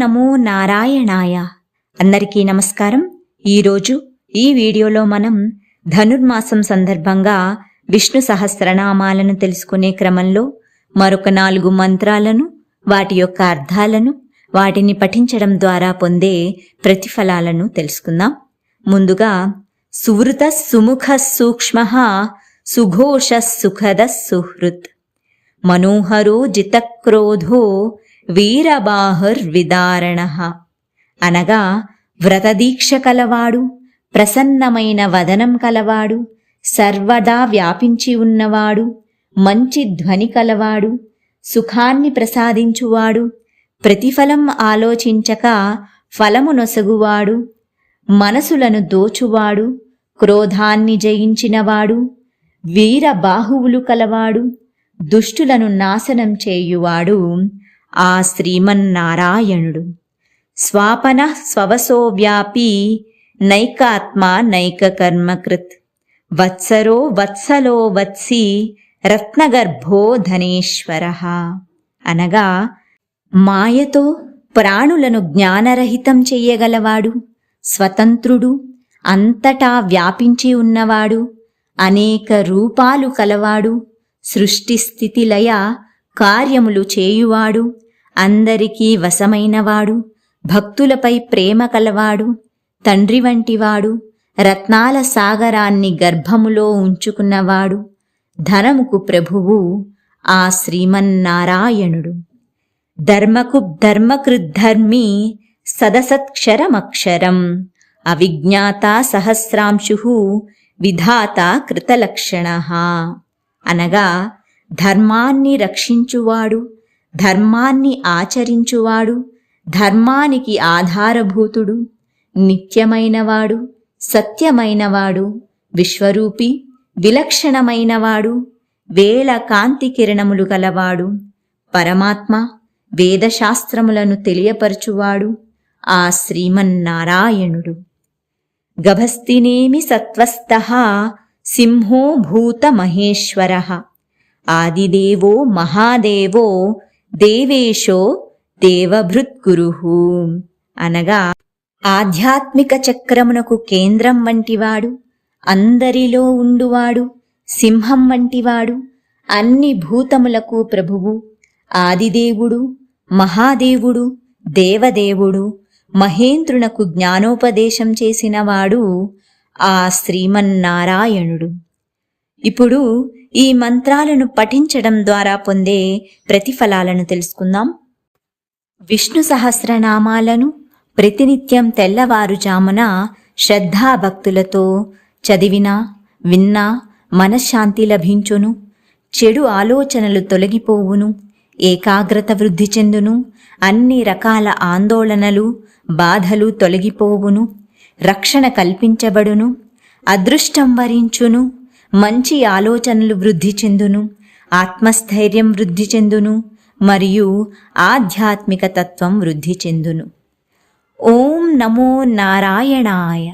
నమో నారాయణాయ. అందరికీ నమస్కారం. ఈరోజు ఈ వీడియోలో మనం ధనుర్మాసం సందర్భంగా విష్ణు సహస్రనామాలను తెలుసుకునే క్రమంలో మరొక నాలుగు మంత్రాలను వాటి యొక్క అర్థాలను వాటిని పఠించడం ద్వారా పొందే ప్రతిఫలాలను తెలుసుకుందాం. ముందుగా సువృత సుముఖ సూక్ష్మ సుఘోష సుఖద సుహృత్. మనోహరో జితక్రోధో వీరబాహుర్విదారణ. అనగా వ్రతదీక్ష కలవాడు ప్రసన్నమైన వదనం కలవాడు సర్వదా వ్యాపించి ఉన్నవాడు మంచి ధ్వని కలవాడు సుఖాన్ని ప్రసాదించువాడు ప్రతిఫలం ఆలోచించక ఫలము నొసగువాడు మనసులను దోచువాడు క్రోధాన్ని జయించినవాడు వీర బాహువులు కలవాడు దుష్టులను నాశనం చేయువాడు ఆ శ్రీమన్నారాయణుడు. స్వాపన స్వవసో వ్యాపి నైకాత్మ నైక కర్మకృత్. వత్సరో వత్సలో వత్సి రత్నగర్భో ధనేశ్వర. అనగా మాయతో ప్రాణులను జ్ఞానరహితం చెయ్యగలవాడు స్వతంత్రుడు అంతటా వ్యాపించి ఉన్నవాడు అనేక రూపాలు కలవాడు సృష్టిస్థితిలయ కార్యములు చేయువాడు అందరికీ వశమైనవాడు భక్తులపై ప్రేమ కలవాడు తండ్రి వంటివాడు రత్నాల సాగరాన్ని గర్భములో ఉంచుకున్నవాడు. ధనముకు ప్రభువు ఆ శ్రీమన్నారాయణుడు. ధర్మకు ధర్మకృద్ధర్మి సదసత్క్షరమక్షరం అవిజ్ఞాత సహస్రాంశు విధాత కృతలక్షణ అనగా ధర్మాన్ని రక్షించువాడు ధర్మాన్ని ఆచరించువాడు ధర్మానికి ఆధారభూతుడు నిత్యమైనవాడు సత్యమైనవాడు విశ్వరూపి విలక్షణమైనవాడు వేల కాంతి కిరణములు గలవాడు పరమాత్మ వేదశాస్త్రములను తెలియపరచువాడు ఆ శ్రీమన్నారాయణుడు. గభస్తినేమి సత్వస్థ సింహో భూత మహేశ్వర. ఆదిదేవో మహాదేవో దేవేశో దేవభృద్గురు అనగా ఆధ్యాత్మిక చక్రమునకు కేంద్రం వంటివాడు అందరిలో ఉండువాడు సింహం వంటివాడు అన్ని భూతములకు ప్రభువు ఆదిదేవుడు మహాదేవుడు దేవదేవుడు మహేంద్రునకు జ్ఞానోపదేశం చేసినవాడు ఆ శ్రీమన్నారాయణుడు. ఇప్పుడు ఈ మంత్రాలను పఠించడం ద్వారా పొందే ప్రతిఫలాలను తెలుసుకుందాం. విష్ణు సహస్రనామాలను ప్రతినిత్యం తెల్లవారుజామున శ్రద్ధాభక్తులతో చదివినా విన్నా మనశ్శాంతి లభించును చెడు ఆలోచనలు తొలగిపోవును ఏకాగ్రత వృద్ధి చెందును అన్ని రకాల ఆందోళనలు బాధలు తొలగిపోవును రక్షణ కల్పించబడును అదృష్టం వరించును మంచి ఆలోచనలు వృద్ధి చెందును ఆత్మస్థైర్యం వృద్ధి చెందును మరియు ఆధ్యాత్మిక తత్వం వృద్ధి చెందును. ఓం నమో నారాయణాయ.